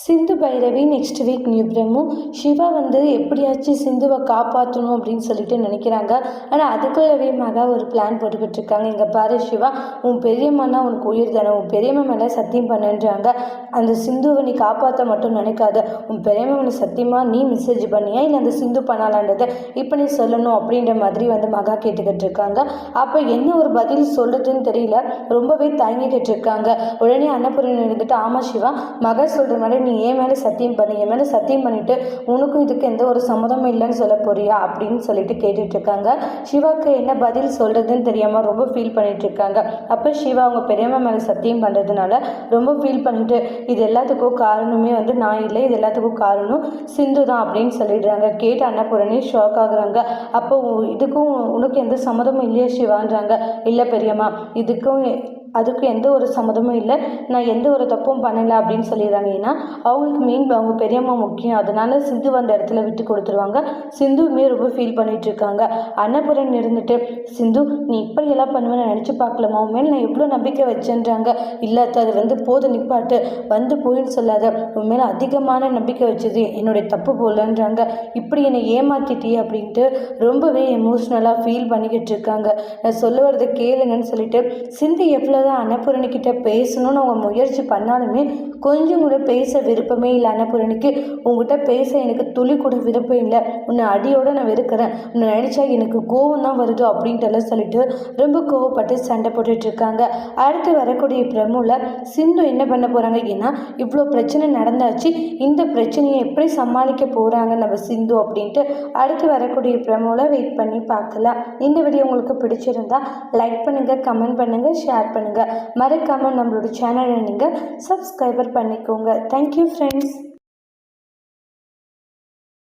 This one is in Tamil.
Sindhu Bhairavi next week new promo. Siva வந்து எப்படியாச்சும் சிந்துவை காப்பாற்றணும் அப்படின்னு சொல்லிட்டு நினைக்கிறாங்க. ஆனால் அதுக்குள்ளவே மகா ஒரு பிளான் போட்டுக்கிட்டு இருக்காங்க. இங்கே பாரு சிவா உன் பெரியம்மானா உனக்கு உயிர் தானே. உன் பெரியம்மா மேலே சத்தியம் பண்ணுன்றாங்க. அந்த சிந்துவை நீ காப்பாற்ற மட்டும் நினைக்காத. உன் பெரியம்மா மேலே சத்தியமாக நீ மெசேஜ் பண்ணியா? இல்லை அந்த சிந்து பண்ணலான்றதை இப்போ நீ சொல்லணும் அப்படின்ற மாதிரி வந்து மகா கேட்டுக்கிட்டு இருக்காங்க. அப்போ என்ன ஒரு பதில் சொல்லுதுன்னு தெரியல. ரொம்பவே தயங்கிக்கிட்டு இருக்காங்க. உடனே அன்னபூரணி இருந்துட்டு ஆமாம் சிவா மகா சொல்கிற மாதிரி நீ ஏன் மேலே சத்தியம் பண்ணி என் மேலே சத்தியம் பண்ணிவிட்டு உனக்கும் இதுக்கு எந்த ஒரு சம்மதமும் இல்லைன்னு சொல்ல போறியா அப்படின்னு சொல்லிட்டு கேட்டுட்ருக்காங்க சிவாவுக்கு என்ன பதில் சொல்கிறதுன்னு தெரியாமல் ரொம்ப ஃபீல் பண்ணிகிட்ருக்காங்க இருக்காங்க. அப்போ சிவா அவங்க பெரியம்மா மேலே சத்தியம் பண்ணுறதுனால ரொம்ப ஃபீல் பண்ணிட்டு இது எல்லாத்துக்கும் காரணமே வந்து நான் இல்லை இது எல்லாத்துக்கும் காரணம் சிந்து தான் அப்படின்னு சொல்லிடுறாங்க. கேட்டு அன்னபூரணி ஷாக் ஆகுறாங்க. அப்போ இதுக்கும் உனக்கு எந்த சம்மதமும் இல்லையா சிவான்றாங்க. இல்லை பெரியம்மா இதுக்கும் அதுக்கு எந்த ஒரு சம்மதமும் இல்லை. நான் எந்த ஒரு தப்பும் பண்ணலை அப்படின்னு சொல்லிடுறாங்க. ஏன்னா அவங்களுக்கு மெயின் அவங்க பெரியம்மா முக்கியம். அதனால சிந்து வந்த இடத்துல விட்டு கொடுத்துருவாங்க. சிந்துவுமே ரொம்ப ஃபீல் பண்ணிட்டு இருக்காங்க. அன்னபுரன் இருந்துட்டு சிந்து நீ இப்படியெல்லாம் பண்ணுவேன்னு நினச்சி பார்க்கலாமா உன் மேலே நான் எவ்வளோ நம்பிக்கை வச்சேன்றாங்க. இல்லை அது வந்து போது நிப்பாட்டு. வந்து போயின்னு சொல்லாத. உன் மேலே அதிகமான நம்பிக்கை வச்சது என்னுடைய தப்பு போலன்றாங்க. இப்படி என்னை ஏமாத்திட்டியே அப்படின்ட்டு ரொம்பவே எமோஷ்னலாக ஃபீல் பண்ணிக்கிட்டு இருக்காங்க. நான் சொல்ல வரதை கேளுங்கன்னு சொல்லிட்டு சிந்து எவ்வளோ எவ்வளோதான் அன்னபூரணிக்கிட்ட பேசணும்னு அவங்க முயற்சி பண்ணாலுமே கொஞ்சம் கூட பேச விருப்பமே இல்லை அன்னபூரணிக்கு. உங்ககிட்ட பேச எனக்கு துளி கூட விருப்பம் இல்லை. உன்னை அடியோட நான் வெறுக்கிறேன். உன்னை நினச்சா எனக்கு கோவம் தான் வருது அப்படின்ட்டு எல்லாம் சொல்லிட்டு ரொம்ப கோவப்பட்டு சண்டை போட்டுட்டு இருக்காங்க. அடுத்து வரக்கூடிய பிரமுல சிந்து என்ன பண்ண போகிறாங்க ஏன்னா இவ்வளோ பிரச்சனை நடந்தாச்சு. இந்த பிரச்சனையை எப்படி சமாளிக்க போகிறாங்க நம்ம சிந்து அப்படின்ட்டு அடுத்து வரக்கூடிய பிரமுல வெயிட் பண்ணி பார்க்கலாம். இந்த வீடியோ உங்களுக்கு பிடிச்சிருந்தா லைக் பண்ணுங்கள் கமெண்ட் பண்ணுங்கள் ஷேர் பண்ணுங்கள் மறக்காமல் நம்மளோட சேனலை நீங்கள் சப்ஸ்கிரைபர் பண்ணிக்கோங்க. Thank you friends